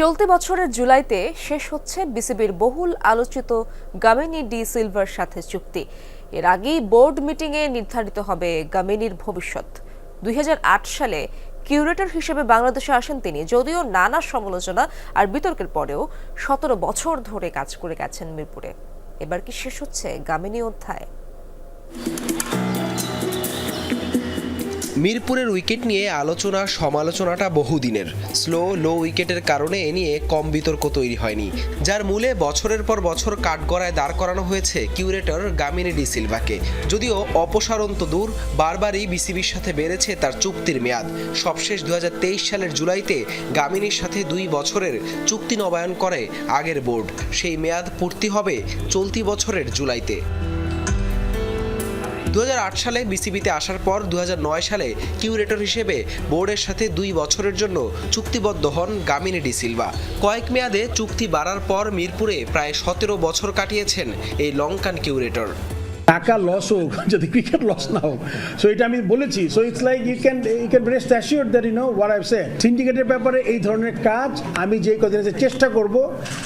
চলতি বছরের জুলাইতে শেষ হচ্ছে বিসিবির বহুল আলোচিত গামিনী ডি সিলভার সাথে চুক্তি। এর আগেই বোর্ড মিটিংয়ে নির্ধারিত হবে গামিনীর ভবিষ্যৎ। দুই হাজার আট সালে কিউরেটর হিসেবে বাংলাদেশে আসেন তিনি, যদিও নানা সমালোচনা আর বিতর্কের পরেও সতেরো বছর ধরে কাজ করে গেছেন মিরপুরে। এবার কি শেষ হচ্ছে গামিনী অধ্যায়? মিরপুরের উইকেট নিয়ে আলোচনা, সমালোচনাটা বহুদিনের। স্লো, লো উইকেটের কারণে এ নিয়ে কম বিতর্ক তৈরি হয়নি, যার মূলে বছরের পর বছর কাঠগড়ায় দাঁড় করানো হয়েছে কিউরেটর গামিনী ডি সিলভাকে। যদিও অপসারণ তো দূর, বারবারই বিসিবির সাথে বেড়েছে তার চুক্তির মেয়াদ। সবশেষ দু হাজার তেইশ সালের জুলাইতে গামিনীর সাথে দুই বছরের চুক্তি নবায়ন করে আগের বোর্ড। সেই মেয়াদ পূর্তি হবে চলতি বছরের জুলাইতে। দু হাজার আট সালে বিসিবিতে আসার পর দু হাজার নয় সালে কিউরেটর হিসেবে বোর্ডের সাথে দুই বছরের জন্য চুক্তিবদ্ধ হন গামিনী ডি সিলভা। কয়েক মেয়াদে চুক্তি বাড়ার পর মিরপুরে প্রায় সতেরো বছর কাটিয়েছেন এই লঙ্কান কিউরেটর। টাকা লস হোক, যদি ক্রিকেট লস না হোক। সো এটা আমি বলেছি। So it's like you can you can rest assure that you know what I've say সিন্ডিকেটের ব্যাপারে এই ধরনের কাজ আমি যে কদিন চেষ্টা করব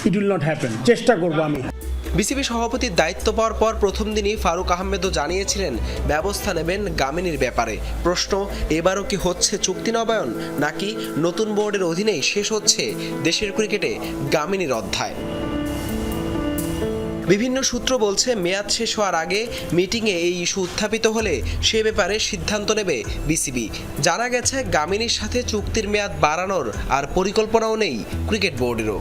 ইট উইল নট হ্যাপেন চেষ্টা করব আমি। বিসিবি সভাপতির দায়িত্ব পাওয়ার পর প্রথম দিনই ফারুক আহমেদও জানিয়েছিলেন, ব্যবস্থা নেবেন গামিনীর ব্যাপারে। প্রশ্ন, এবারও কি হচ্ছে চুক্তি নবায়ন নাকি নতুন বোর্ডের অধীনেই শেষ হচ্ছে দেশের ক্রিকেটে গামিনীর অধ্যায়? বিভিন্ন সূত্র বলছে, মেয়াদ শেষ হওয়ার আগে মিটিংয়ে এই ইস্যু উত্থাপিত হলে সে ব্যাপারে সিদ্ধান্ত নেবে বিসিবি। জানা গেছে, গামিনীর সাথে চুক্তির মেয়াদ বাড়ানোর আর পরিকল্পনাও নেই ক্রিকেট বোর্ডেরও।